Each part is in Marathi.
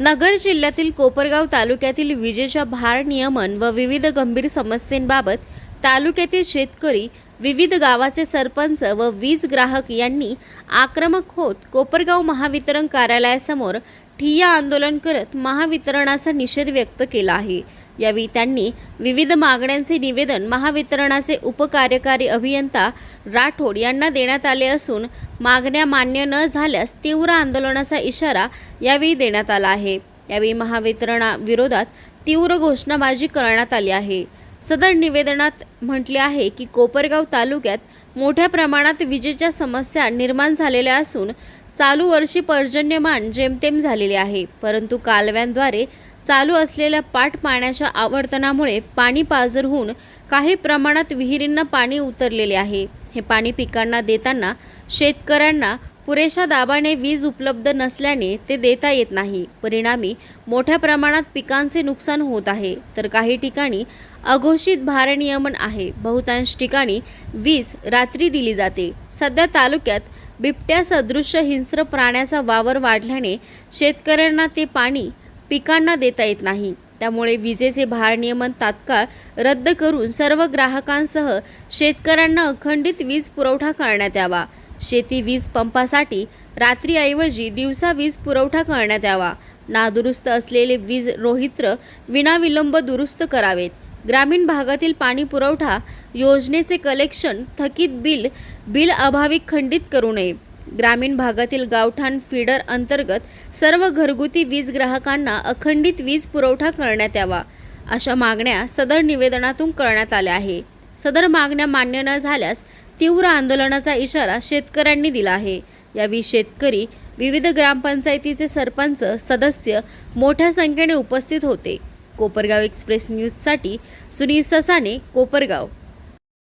नगर जिल्ह्यातील कोपरगाव तालुक्यातील विजेच्या भार नियमन व विविध गंभीर समस्येंबाबत तालुक्यातील शेतकरी विविध गावाचे सरपंच व वीज ग्राहक यांनी आक्रमक होत कोपरगाव महावितरण कार्यालयासमोर ठिय्या आंदोलन करत महावितरणाचा निषेध व्यक्त केला आहे. यावेळी त्यांनी विविध मागण्यांचे निवेदन महावितरणाचे उपकार्यकारी अभियंता राठोड यांना देण्यात आले असून मागण्या मान्य न झाल्यास तीव्र आंदोलनाचा इशारा यावेळी देण्यात आला आहे. यावेळी महावितरणाविरोधात तीव्र घोषणाबाजी करण्यात आली आहे. सदर निवेदनात म्हटले आहे की कोपरगाव तालुक्यात मोठ्या प्रमाणात विजेच्या समस्या निर्माण झालेल्या असून चालू वर्षी पर्जन्यमान जेमतेम झालेले आहे. परंतु कालव्यांद्वारे चालू असलेल्या पाट पाण्याच्या आवर्तनामुळे पाणी पाजर होऊन काही प्रमाणात विहिरींना पाणी उतरलेले आहे. हे पाणी पिकांना देताना शेतकऱ्यांना पुरेशा दाबाने वीज उपलब्ध नसल्याने ते देता येत नाही. परिणामी मोठ्या प्रमाणात पिकांचे नुकसान होत आहे. तर काही ठिकाणी अघोषित भारनियमन आहे. बहुतांश ठिकाणी वीज रात्री दिली जाते. सध्या तालुक्यात बिबट्या सदृश्य हिंस्र प्राण्याचा वावर वाढल्याने शेतकऱ्यांना ते पाणी पिकांना देता येत नाही. त्यामुळे विजेचे भारनियमन तात्काळ रद्द करून सर्व ग्राहकांसह शेतकऱ्यांना अखंडित वीज पुरवठा करण्यात यावा. शेती वीज पंपासाठी रात्रीऐवजी दिवसा वीज पुरवठा करण्यात यावा. नादुरुस्त असलेले वीज रोहित्र विनाविलंब दुरुस्त करावेत. ग्रामीण भागातील पाणी पुरवठा योजनेचे कलेक्शन थकीत बिल बिल अभावी खंडित करू नये. ग्रामीण भागातील गावठाण फीडर अंतर्गत सर्व घरगुती वीज ग्राहकांना अखंडित वीज पुरवठा करण्यात यावा अशा मागण्या सदर निवेदनातून करण्यात आल्या आहे. सदर मागण्या मान्य न झाल्यास तीव्र आंदोलनाचा इशारा शेतकऱ्यांनी दिला आहे. यावेळी शेतकरी विविध ग्रामपंचायतीचे सरपंच सदस्य मोठ्या संख्येने उपस्थित होते. कोपरगाव एक्सप्रेस न्यूजसाठी सुनील ससाने कोपरगाव.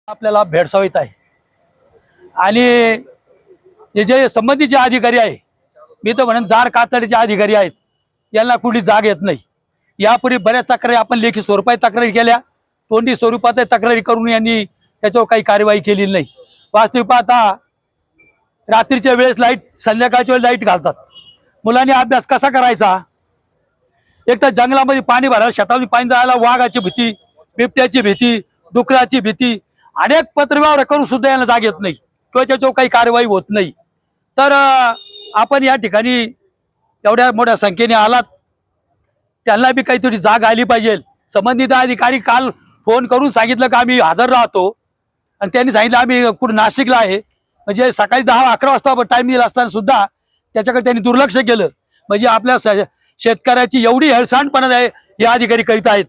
आपल्याला भेडसावत आहे. आणि हे जे संबंधित जे अधिकारी आहे मी तर म्हणेन जार कातडीचे अधिकारी आहेत. यांना कुठली जाग येत नाही. यापूर्वी बऱ्याच तक्रारी आपण लेखी स्वरूपात तक्रारी केल्या. तोंडी स्वरूपात तक्रारी करून यांनी त्याच्यावर काही कार्यवाही केलेली नाही. वास्तविक पाहता रात्रीच्या वेळेस लाइट संध्याकाळच्या वेळेस लाइट घालतात. मुलांनी अभ्यास कसा करायचा? एक तर जंगलामध्ये पाणी भरायला शेतामध्ये पाणी जायला वाघाची भीती बिबट्याची भीती डुकराची भीती अनेक पत्रव्यवहार करून सुद्धा यांना जाग येत नाही. किंवा त्याच्यावर काही कार्यवाही होत नाही. तर आपण या ठिकाणी एवढ्या मोठ्या संख्येने आलात. त्यांना बी काहीतरी जाग आली पाहिजे. संबंधित अधिकारी काल फोन करून सांगितलं का आम्ही हजर राहतो. आणि त्यांनी सांगितलं आम्ही कुठं नाशिकला आहे. म्हणजे सकाळी दहा अकरा वाजता टाइम दिला असताना सुद्धा त्याच्याकडे त्यांनी दुर्लक्ष केलं. म्हणजे आपल्या शेतकऱ्याची एवढी हेळसांडपणा आहे हे अधिकारी करीत आहेत.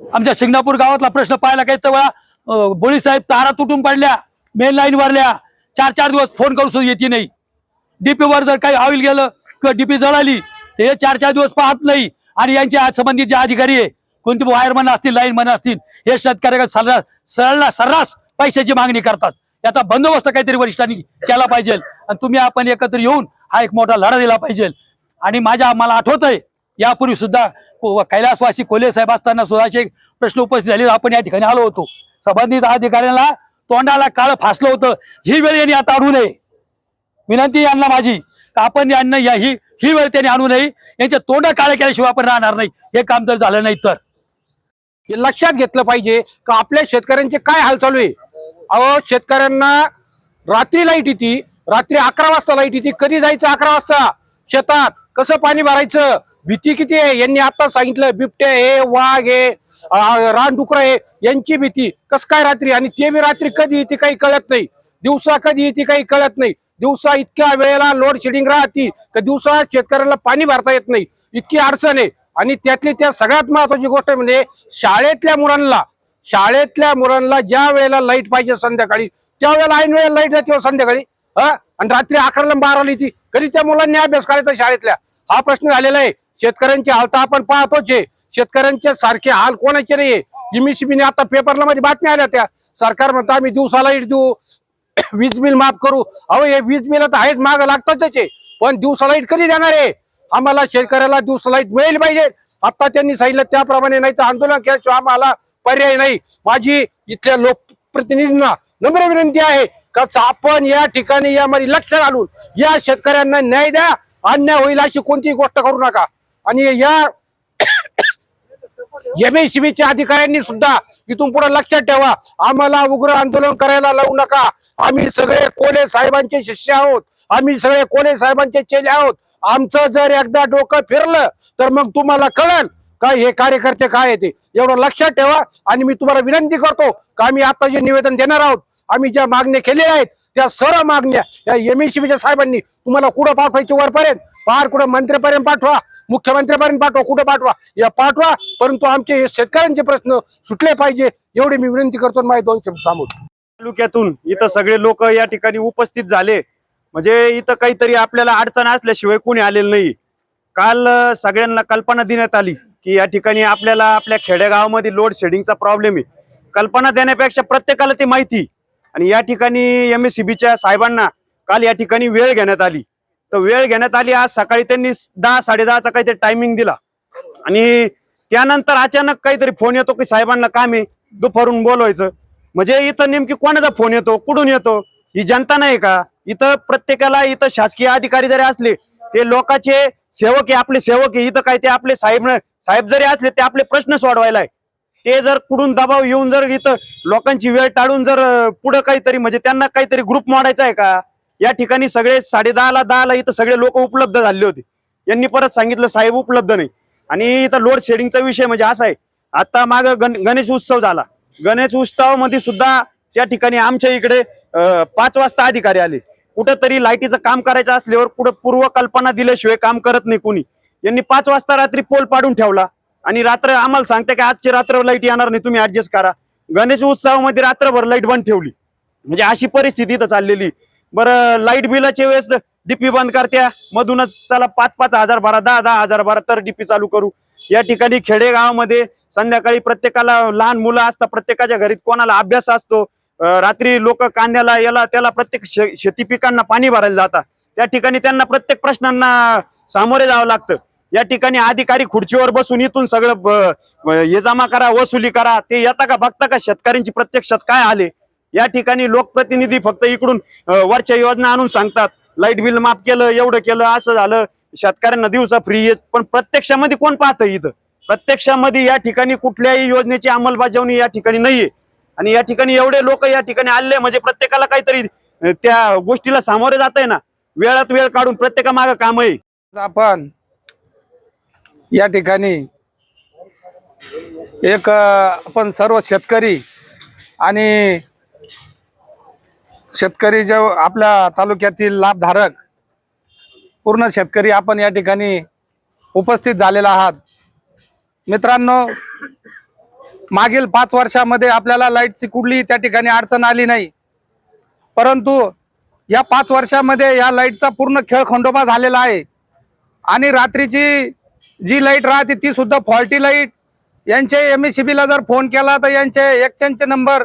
आमच्या शिंगणापूर गावातला प्रश्न पाहायला काही तेव्हा बोळीसाहेब बोळी साहेब तारा तुटून पडल्या मेन लाईन वरल्या. चार चार दिवस फोन करून सुद्धा येते नाही. डीपी वर जर काही ऑइल गेलं किंवा डीपी जळाली तर हे चार चार दिवस पाहत नाही. आणि यांचे संबंधित जे अधिकारी आहे कोणते वायरमन असतील लाईनमन असतील हे शेतकऱ्याला सर्रास सरळ सर्रास पैशाची मागणी करतात. याचा बंदोबस्त काहीतरी वरिष्ठांनी केला पाहिजे. आणि तुम्ही आपण एकत्र येऊन हा एक मोठा लढा दिला पाहिजे. आणि माझ्या मला आठवत आहे यापूर्वी सुद्धा कैलासवासी कोले साहेब असताना सुद्धा प्रश्न उपस्थित झाले आपण या ठिकाणी आलो होतो. संबंधित अधिकाऱ्यांना तोंडाला काळ फासलं होतं. ही वेळ यांनी आता आणू नये. विनंती यांना माझी का आपण यांना या ही ही वेळ त्यांनी आणू नये. यांच्या तोंड काळे केल्याशिवाय आपण राहणार नाही. हे काम जर झालं नाही तर. हे लक्षात घेतलं पाहिजे का आपल्या शेतकऱ्यांचे काय हाल चालू आहे? अहो शेतकऱ्यांना रात्री लाइट येते रात्री अकरा वाजता लाइट येते. कधी जायचं अकरा वाजता? शेतात कसं पाणी भरायचं? भीती किती आहे? यांनी आता सांगितलं बिबटे हे वाघ हे रानडुकर आहे यांची भीती. कस काय रात्री? आणि ते बी रात्री कधी येते काही कळत नाही. दिवसा कधी येते काही कळत नाही. दिवसा इतक्या वेळेला लोड शेडिंग राहते का दिवसा शेतकऱ्याला पाणी भरता येत नाही. इतकी अडचण आहे. आणि त्यातली त्या सगळ्यात महत्वाची गोष्ट म्हणजे शाळेतल्या मुलांना शाळेतल्या मुलांना ज्या वेळेला लाइट पाहिजे संध्याकाळी त्यावेळेला ऐन वेळेला लाइट राहते हो संध्याकाळी. हा? आणि रात्री अकराला बाराला येते. कधी त्या मुलांनी अभ्यास करायचा शाळेतल्या? हा प्रश्न झालेला आहे. शेतकऱ्यांचे हाल तर आपण पाहतोच आहे. शेतकऱ्यांचे सारखे हाल कोणाचे नाही इमिशिबीने आता पेपरला मध्ये बातम्या आल्या त्या. सरकार म्हणतो आम्ही दिवसा लाइट देऊ. वीज बिल माफ करू. अहो हे वीज बिल तर आहेच माग लागतातच त्याचे पण दिवसा लाइट कधी देणार आहे आम्हाला शेतकऱ्याला दिवसा लाइट मिळेल पाहिजे. आता त्यांनी सांगितलं त्याप्रमाणे नाही तर आंदोलन केल्याशिवाय आम्हाला पर्याय नाही. माझी इथल्या लोकप्रतिनिधींना नम्र विनंती आहे का आपण या ठिकाणी यामध्ये लक्ष घालून या शेतकऱ्यांना न्याय द्या. अन्याय होईल अशी कोणतीही गोष्ट करू नका. आणि या एमएसीबीच्या अधिकाऱ्यांनी सुद्धा इथून पुढे लक्षात ठेवा. आम्हाला उग्र आंदोलन करायला लावू नका. आम्ही सगळे कोले साहेबांचे शिष्य आहोत. आम्ही सगळे कोले साहेबांचे चेले आहोत. आमचं जर एकदा डोकं फिरलं तर मग तुम्हाला कळेल काय हे कार्यकर्ते काय आहे ते. एवढं लक्षात ठेवा आणि मी तुम्हाला विनंती करतो का आम्ही आता जे निवेदन देणार आहोत आम्ही ज्या मागण्या केलेल्या आहेत त्या सर्व मागण्या या एमएससीबीच्या साहेबांनी तुम्हाला कुठं पाठवायची वरपर्यंत? पार कुठं मंत्र्यापर्यंत पाठवा मुख्यमंत्र्यापर्यंत पाठवा कुठं पाठवा? या पाठवा परंतु आमचे हे शेतकऱ्यांचे प्रश्न सुटले पाहिजे एवढी मी विनंती करतो माझे दोन शब्द थांबून तालुक्यातून इथं सगळे लोक या ठिकाणी उपस्थित झाले. म्हणजे इथं काहीतरी आपल्याला अडचण असल्याशिवाय कोणी आलेलं नाही. काल सगळ्यांना कल्पना देण्यात आली की या ठिकाणी आपल्याला आपल्या खेडेगावामध्ये लोड शेडिंगचा प्रॉब्लेम आहे. कल्पना देण्यापेक्षा प्रत्येकाला ती माहिती आणि या ठिकाणी एम एस साहेबांना काल या ठिकाणी वेळ घेण्यात आली. तर वेळ घेण्यात आली आज सकाळी त्यांनी दहा साडेदहाचा काहीतरी टायमिंग दिला. आणि त्यानंतर अचानक काहीतरी फोन येतो की साहेबांना काम आहे दुपारून बोलवायचं. म्हणजे इथं नेमकी कोणाचा फोन येतो? कुठून येतो? ही जनता नाही का? इथं प्रत्येकाला इथं शासकीय अधिकारी जरी असले ते लोकांचे सेवक आहे आपले सेवक आहे. इथं काय ते आपले साहेब साहेब जरी असले ते आपले प्रश्न सोडवायला आहे. ते जर कुठून दबाव येऊन जर इथं लोकांची वेळ टाळून जर पुढं काहीतरी म्हणजे त्यांना काहीतरी ग्रुप मोडायचा आहे का? या ठिकाणी सगळे साडे दहाला दहाला इथं सगळे लोक उपलब्ध झाले होते. यांनी परत सांगितलं साहेब उपलब्ध नाही. आणि इथं लोड शेडिंगचा विषय म्हणजे असा आहे. आता माग गण गणेश उत्सव झाला. गणेश उत्सवामध्ये सुद्धा त्या ठिकाणी आमच्या इकडे पाच वाजता अधिकारी आले. कुठंतरी लाईटीचं काम करायचं असल्यावर कुठं पूर्वकल्पना दिल्याशिवाय काम करत नाही कोणी. यांनी पाच वाजता रात्री पोल पाडून ठेवला. आणि रात्र आम्हाला सांगते की आजची रात्र लाइट येणार नाही तुम्ही ऍडजस्ट करा. गणेश उत्सवामध्ये रात्रभर लाइट बंद ठेवली. म्हणजे अशी परिस्थिती तर चाललेली. बरं लाइट बिलाच्या वेळेस डीपी बंद करत्या. मधूनच चला पाच पाच हजार भरा दहा दहा हजार भरा तर डीपी चालू करू. या ठिकाणी खेडेगावामध्ये संध्याकाळी प्रत्येकाला लहान मुलं असतात प्रत्येकाच्या घरी कोणाला अभ्यास असतो रात्री लोक कांद्याला याला त्याला प्रत्येक शे- शेती पिकांना पाणी भरायला जातात. त्या ठिकाणी त्यांना प्रत्येक प्रश्नांना सामोरे जावं लागतं. या ठिकाणी अधिकारी खुर्चीवर बसून इथून सगळं ये हे जमा करा वसुली करा ते येता का बघता का शेतकऱ्यांची प्रत्यक्षात काय आले? या ठिकाणी लोकप्रतिनिधी फक्त इकडून वरच्या योजना आणून सांगतात. लाइट बिल माफ केलं एवढं केलं असं झालं. शेतकऱ्यांना दिवसा फ्री पण प्रत्यक्षामध्ये कोण पाहतं इथं? प्रत्यक्षामध्ये या ठिकाणी कुठल्याही योजनेची अंमलबजावणी या ठिकाणी नाहीये. आणि या ठिकाणी एवढे लोक या ठिकाणी आले म्हणजे प्रत्येकाला काहीतरी त्या गोष्टीला सामोरे जात आहे ना. वेळात वेळ काढून प्रत्येका मागं काम आहे आपण या ठिकाणी एक आपण सर्व शेतकरी आणि शेतकरी जे आपल्या तालुक्यातील लाभधारक पूर्ण शेतकरी आपण या ठिकाणी उपस्थित झालेला आहात. मित्रांनो मागील पाच वर्षामध्ये आपल्याला लाईटची कुठली त्या ठिकाणी अडचण आली नाही. परंतु या पाच वर्षामध्ये या लाईटचा पूर्ण खेळ खंडोबा झालेला आहे. आणि रात्रीची जी लाइट राहते ती सुद्धा फॉल्टी लाइट. यांचे एम एस बीला जर फोन केला तर यांचे एक्सचेंजचे नंबर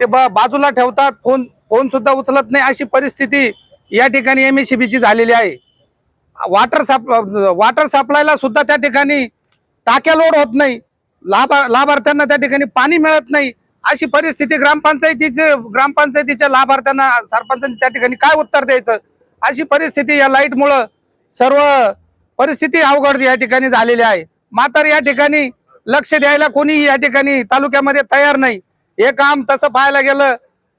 ते बाजूला ठेवतात. फोन फोन सुद्धा उचलत नाही. अशी परिस्थिती या ठिकाणी एम एस बीची झालेली आहे. वॉटर सप वॉटर सप्लायला सुद्धा त्या ठिकाणी टाक्या लोड होत नाही. लाभा लाभार्थ्यांना त्या ठिकाणी पाणी मिळत नाही. अशी परिस्थिती ग्रामपंचायतीचे ग्रामपंचायतीच्या लाभार्थ्यांना सरपंचांनी त्या ठिकाणी काय उत्तर द्यायचं? अशी परिस्थिती या लाईटमुळं सर्व परिस्थिती अवघड या ठिकाणी झालेली आहे. मात्र या ठिकाणी लक्ष द्यायला कोणी या ठिकाणी तालुक्यामध्ये तयार नाही. हे काम तसं पाहायला गेलं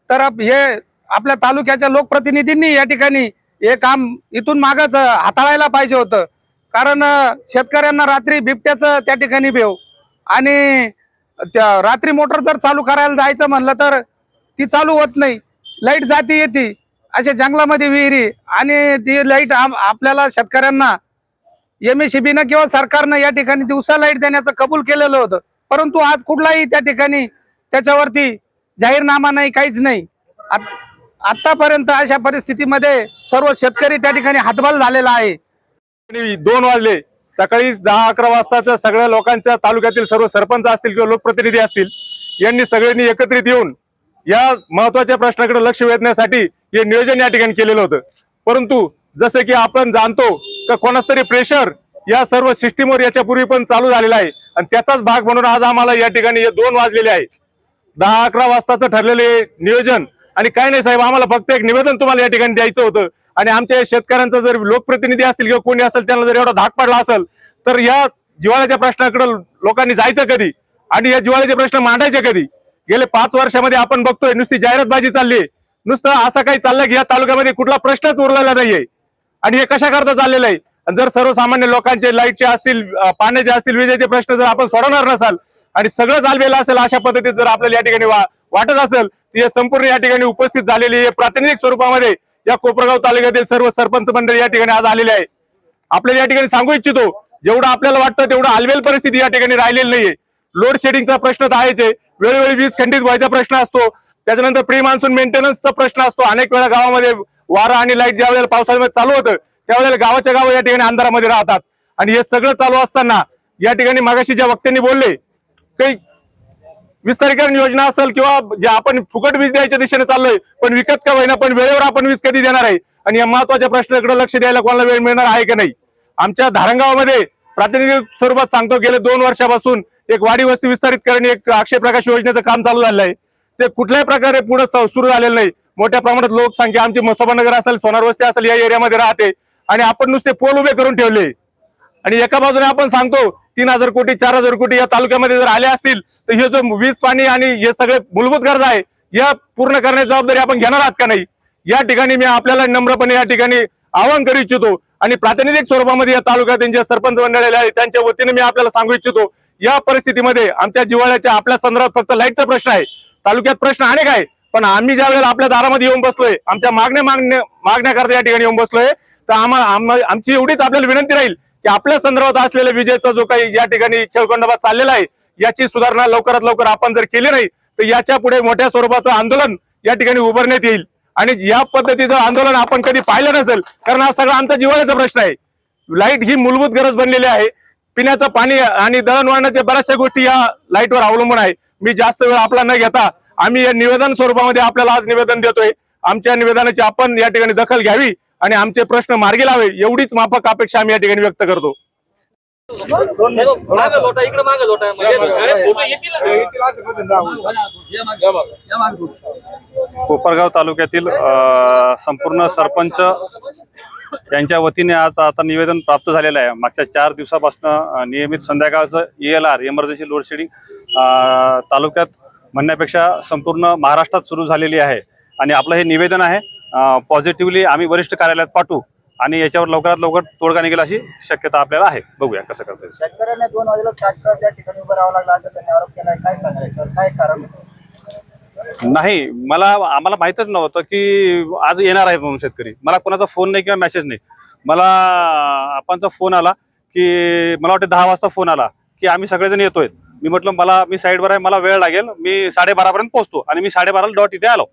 तर हे आपल्या तालुक्याच्या लोकप्रतिनिधींनी या ठिकाणी हे काम इथून मागच हाताळायला पाहिजे होतं. कारण शेतकऱ्यांना रात्री बिबट्याचं त्या ठिकाणी भेव. आणि त्या रात्री मोटर जर चालू करायला जायचं म्हणलं तर ती चालू होत नाही. लाइट जाती येते. अशा जंगलामध्ये विहिरी आणि ती लाइट आपल्याला शेतकऱ्यांना एम एस किंवा सरकारनं या ठिकाणी दिवसा लाइट देण्याचं कबूल केलेलं होतं. परंतु आज कुठलाही त्या ठिकाणी त्याच्यावरती जाहीरनामा नाही काहीच नाही. आतापर्यंत अशा परिस्थितीमध्ये सर्व शेतकरी त्या ठिकाणी हातबाल झालेला आहे. दोन वाजले. सकाळी दहा अकरा वाजताच्या सगळ्या लोकांच्या तालुक्यातील सर्व सरपंच असतील किंवा लोकप्रतिनिधी असतील यांनी सगळ्यांनी एकत्रित येऊन या महत्त्वाच्या प्रश्नाकडे लक्ष वेधण्यासाठी हे नियोजन या ठिकाणी केलेलं होतं. परंतु जसं की आपण जाणतो का कोणाच तरी प्रेशर या सर्व सिस्टीमवर याच्यापूर्वी पण चालू झालेला आहे. आणि त्याचाच भाग म्हणून आज आम्हाला या ठिकाणी हे दोन वाजलेले आहे. दहा अकरा वाजताचं ठरलेले नियोजन. आणि काय नाही साहेब आम्हाला फक्त एक निवेदन तुम्हाला या ठिकाणी द्यायचं होतं. आणि आमच्या शेतकऱ्यांचा जर लोकप्रतिनिधी असतील किंवा कोणी असेल त्यांना जर एवढा धाक पडला असेल तर या जिवाळ्याच्या प्रश्नाकडे लोकांनी जायचं कधी? आणि या जिवाळ्याचे प्रश्न मांडायचे कधी? गेले पाच वर्षामध्ये आपण बघतोय नुसती जाहिरातबाजी चालली आहे. नुसतं असं काही चाललं की या तालुक्यामध्ये कुठला प्रश्नच उरलेला नाहीये. आणि हे कशा करता चाललेलं आहे? जर सर्वसामान्य लोकांचे लाईटचे असतील पाण्याचे असतील विजेचे प्रश्न जर आपण सोडवणार नसाल आणि सगळं चाललेलं असेल अशा पद्धतीत जर आपल्याला या ठिकाणी वा- वाटत असेल तर संपूर्ण या ठिकाणी उपस्थित झालेली आहे प्रातिनिधिक स्वरूपामध्ये या कोपरगाव तालुक्यातील सर्व सरपंच मंडळी या ठिकाणी आज आलेले आहे. आपल्याला या ठिकाणी सांगू इच्छितो जेवढं आपल्याला वाटतं तेवढं आलवेल परिस्थिती या ठिकाणी राहिलेली नाहीये. लोड शेडिंगचा प्रश्न तर आहेच आहे. वेळोवेळी वीज खंडित व्हायचा प्रश्न असतो. त्याच्यानंतर प्री मान्सून मेंटेनन्सचा प्रश्न असतो. अनेक वेळा गावामध्ये वारा आणि लाइट ज्या वेळेला पावसाळ्यामध्ये चालू होतं त्यावेळेला गावाच्या गाव या ठिकाणी अंधारामध्ये राहतात. आणि हे सगळं चालू असताना या ठिकाणी मागाशी ज्या वक्त्यांनी बोलले काही विस्तारीकरण योजना असेल किंवा जे आपण फुकट वीज द्यायच्या दिशेने चाललोय पण विकत का होईना पण वेळेवर आपण वीज कधी देणार आहे? आणि या महत्त्वाच्या प्रश्नाकडे लक्ष द्यायला कोणाला वेळ मिळणार आहे की नाही? आमच्या धारणगावामध्ये प्रातिनिधिक स्वरूपात सांगतो गेले दोन वर्षापासून एक वाडी वस्ती विस्तारित करणे एक अक्षय प्रकाश योजनेचं काम चालू झालं आहे. ते कुठल्याही प्रकारे पुढे सुरू झालेलं नाही. मोठ्या प्रमाणात लोकसंख्या आमची मसोबानगर असेल सोनार वस्ती असेल या एरियामध्ये राहते. आणि आपण नुसते पोल उभे करून ठेवले. आणि एका बाजूने आपण सांगतो तीन हजार कोटी चार हजार कोटी या तालुक्यामध्ये जर आले असतील तर हे जो वीज पाणी आणि हे सगळे मूलभूत गरजा आहे या पूर्ण करण्याची जबाबदारी आपण घेणार आहात का नाही? या ठिकाणी मी आपल्याला नम्रपणे या ठिकाणी आवाहन करू इच्छितो. आणि प्रातिनिधिक स्वरूपामध्ये या तालुक्यात जे सरपंच मंडळाले आहे त्यांच्या वतीने मी आपल्याला सांगू इच्छितो या परिस्थितीमध्ये आमच्या जिव्हाळ्याच्या आपल्या संदर्भात फक्त लाईटचा प्रश्न आहे. तालुक्यात प्रश्न अनेक आहे. पण आम्ही ज्या वेळेला आपल्या दारामध्ये येऊन बसलोय आमच्या मागण्या मागण्या मागण्याकरता या ठिकाणी येऊन बसलोय तर आम्हाला आम्हा- आमची एवढीच आपल्याला विनंती राहील की आपल्या संदर्भात असलेल्या विजेचा जो काही या ठिकाणी खेळकोंडाबाद चाललेला आहे याची सुधारणा लवकरात लवकर आपण जर केली नाही तर याच्यापुढे मोठ्या स्वरूपाचं आंदोलन या ठिकाणी उभारण्यात येईल. आणि या पद्धतीचं आंदोलन आपण कधी पाहिलं नसेल कारण हा सगळा आमचा जिवाळ्याचा प्रश्न आहे. लाइट ही मूलभूत गरज बनलेली आहे. पिण्याचं पाणी आणि दळणवळणाच्या बऱ्याचशा गोष्टी या लाईटवर अवलंबून आहे. मी जास्त वेळ आपला न घेता आम्ही या निवेदन स्वरूपामध्ये आपल्याला आज निवेदन देतोय. आमच्या निवेदनाची आपण या ठिकाणी दखल घ्यावी आणि आमचे प्रश्न मार्गी लावे एवढीच माफक अपेक्षा आम्ही या ठिकाणी व्यक्त करतो. कोपरगाव तालुक्यातील संपूर्ण सरपंच यांच्या वतीने आज आता निवेदन प्राप्त झालेलं आहे. मागच्या चार दिवसापासून नियमित संध्याकाळचं E L R emergency load shedding तालुक्यात म्हणण्यापेक्षा संपूर्ण महाराष्ट्रात सुरू झालेली आहे. आणि आपलं हे निवेदन आहे पॉझिटिव्हली आम्ही वरिष्ठ कार्यालयात पाठवू आणि याच्यावर लवकरात लवकर तोडगा निघेल अशी शक्यता आपल्याला आहे. बघूया कसं करता येईल. शेतकऱ्यांना दोन वाजेला ट्रॅक्टर त्या ठिकाणी उभं राहावं लागलं असं त्यांनी आरोप केलाय. काय सांगायचं काय कारण नाही मला आम्हाला माहितच नव्हतं की आज येणार आहे म्हणून शेतकरी. मला कोणाचा फोन नाही किंवा मेसेज नाही. मला आपणचा फोन आला की मला वाटतं दहा वाजता फोन आला की आम्ही सगळेजण येतोय. मी म्हटलं मला मी साईडवर आहे मला वेळ लागेल. मी साडेबारापर्यंत पोहोचतो. आणि मी साडेबाराला डॉट इथे आलो.